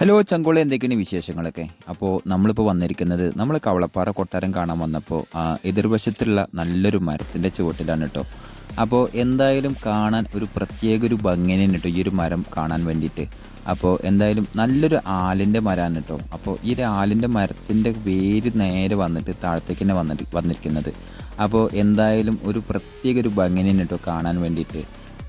Hello ചങ്കോളി എന്തൊക്കെയാണ് വിശേഷങ്ങളൊക്കെ? അപ്പോൾ നമ്മളിപ്പോൾ വന്നിരിക്കുന്നത് നമ്മൾ കവളപ്പാറ കൊട്ടാരം കാണാൻ വന്നപ്പോൾ എതിർവശത്തുള്ള നല്ലൊരു മരത്തിന്റെ ചുവട്ടിലാണ് കേട്ടോ അപ്പോൾ എന്തായാലും കാണാൻ ഒരു പ്രത്യേക ഒരു ഭംഗിനെ കേട്ടോ ഈ ഒരു മരം കാണാൻ വേണ്ടിയിട്ട്. അപ്പോൾ എന്തായാലും നല്ലൊരു ആലിന്റെ മരമാണ് കേട്ടോ അപ്പോൾ ഈ ഒരു ആലിന്റെ മരത്തിന്റെ വേര് നേരെ വന്നിട്ട് താഴത്തേക്ക് തന്നെ വന്നിട്ട് വന്നിരിക്കുന്നത്. അപ്പോൾ എന്തായാലും ഒരു പ്രത്യേക ഒരു ഭംഗിനെ കേട്ടോ കാണാൻ വേണ്ടിയിട്ട്.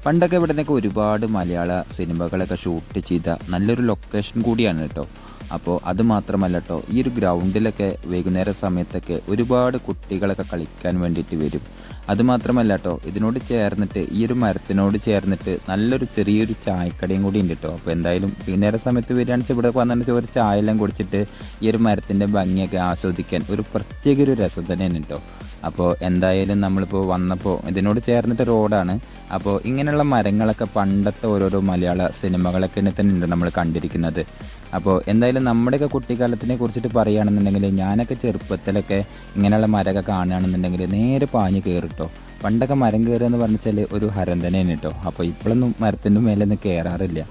പണ്ടൊക്കെ ഇവിടെ നിന്നൊക്കെ ഒരുപാട് മലയാള സിനിമകളൊക്കെ ഷൂട്ട് ചെയ്ത നല്ലൊരു ലൊക്കേഷൻ കൂടിയാണ് കേട്ടോ അപ്പോൾ അത് മാത്രമല്ല കേട്ടോ ഈ ഒരു ഗ്രൗണ്ടിലൊക്കെ വൈകുന്നേര സമയത്തൊക്കെ ഒരുപാട് കുട്ടികളൊക്കെ കളിക്കാൻ വേണ്ടിയിട്ട് വരും. അത് മാത്രമല്ല കേട്ടോ ഇതിനോട് ചേർന്നിട്ട് ഈ ഒരു മരത്തിനോട് ചേർന്നിട്ട് നല്ലൊരു ചെറിയൊരു ചായക്കടയും കൂടി ഉണ്ട് കേട്ടോ അപ്പോൾ എന്തായാലും വൈകുന്നേര സമയത്ത് വരികയാണെന്ന് ഇവിടെ വന്നിട്ട് ഒരു ചായ എല്ലാം കുടിച്ചിട്ട് ഈ ഒരു മരത്തിന്റെ ഭംഗിയൊക്കെ ആസ്വദിക്കാൻ ഒരു പ്രത്യേക ഒരു രസം തന്നെയാണ് കേട്ടോ അപ്പോൾ എന്തായാലും നമ്മളിപ്പോൾ വന്നപ്പോൾ ഇതിനോട് ചേർന്നിട്ട് റോഡാണ് അപ്പോൾ ഇങ്ങനെയുള്ള മരങ്ങളൊക്കെ പണ്ടത്തെ ഓരോരോ മലയാള സിനിമകളൊക്കെ തന്നെ തന്നെയുണ്ട് നമ്മൾ കണ്ടിരിക്കുന്നത്. അപ്പോൾ എന്തായാലും നമ്മുടെയൊക്കെ കുട്ടിക്കാലത്തിനെ കുറിച്ചിട്ട് പറയുകയാണെന്നുണ്ടെങ്കിൽ ഞാനൊക്കെ ചെറുപ്പത്തിലൊക്കെ ഇങ്ങനെയുള്ള മരമൊക്കെ കാണുകയാണെന്നുണ്ടെങ്കിൽ നേരെ പാഞ്ഞ് കയറിട്ടോ. പണ്ടൊക്കെ മരം കയറുക എന്ന് പറഞ്ഞാൽ ഒരു ഹരം തന്നെയാണ് കേട്ടോ. അപ്പോൾ ഇപ്പോഴൊന്നും മരത്തിന്റെ മേലെ ഒന്നും കയറാറില്ല.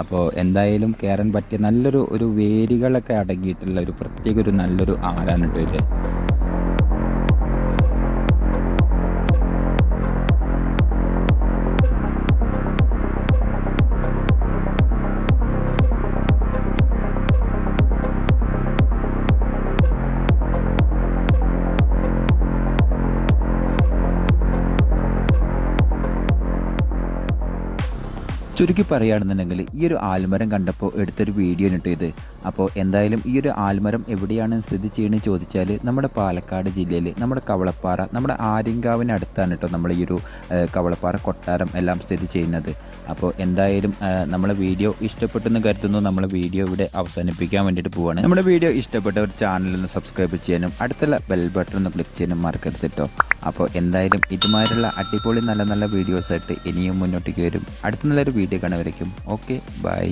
അപ്പോൾ എന്തായാലും കയറാൻ പറ്റിയ നല്ലൊരു ഒരു വേരുകളൊക്കെ അടങ്ങിയിട്ടുള്ള ഒരു പ്രത്യേക ഒരു നല്ലൊരു ആരാണ് കേട്ടോ ഇത്. ചുരുക്കി പറയുകയാണെന്നുണ്ടെങ്കിൽ ഈ ഒരു ആൽമരം കണ്ടപ്പോൾ എടുത്തൊരു വീഡിയോ ഇട്ട് ഇത് അപ്പോൾ എന്തായാലും ഈ ഒരു ആൽമരം എവിടെയാണ് സ്ഥിതി ചെയ്യണമെന്ന് ചോദിച്ചാൽ നമ്മുടെ പാലക്കാട് ജില്ലയിൽ നമ്മുടെ കവളപ്പാറ നമ്മുടെ ആര്യങ്കാവിന് അടുത്താണ് കേട്ടോ നമ്മൾ ഈ ഒരു കവളപ്പാറ കൊട്ടാരം എല്ലാം സ്ഥിതി ചെയ്യുന്നത്. അപ്പോൾ എന്തായാലും നമ്മളെ വീഡിയോ ഇഷ്ടപ്പെട്ടെന്ന് കരുതുന്നു. നമ്മൾ വീഡിയോ ഇവിടെ അവസാനിപ്പിക്കാൻ വേണ്ടിയിട്ട് പോവാണ്. നമ്മുടെ വീഡിയോ ഇഷ്ടപ്പെട്ട ഒരു ചാനൽ ഒന്ന് സബ്സ്ക്രൈബ് ചെയ്യാനും അടുത്തുള്ള ബെൽ ബട്ടൺ ഒന്ന് ക്ലിക്ക് ചെയ്യാനും മറക്കരുത് കേട്ടോ. അപ്പോൾ എന്തായാലും ഇതുമാതിരിയുള്ള അടിപൊളി നല്ല നല്ല വീഡിയോസായിട്ട് ഇനിയും മുന്നോട്ടേക്ക് വരും. അടുത്ത നല്ലൊരു വീഡിയോ കാണുവരയ്ക്കും ഓക്കെ ബൈ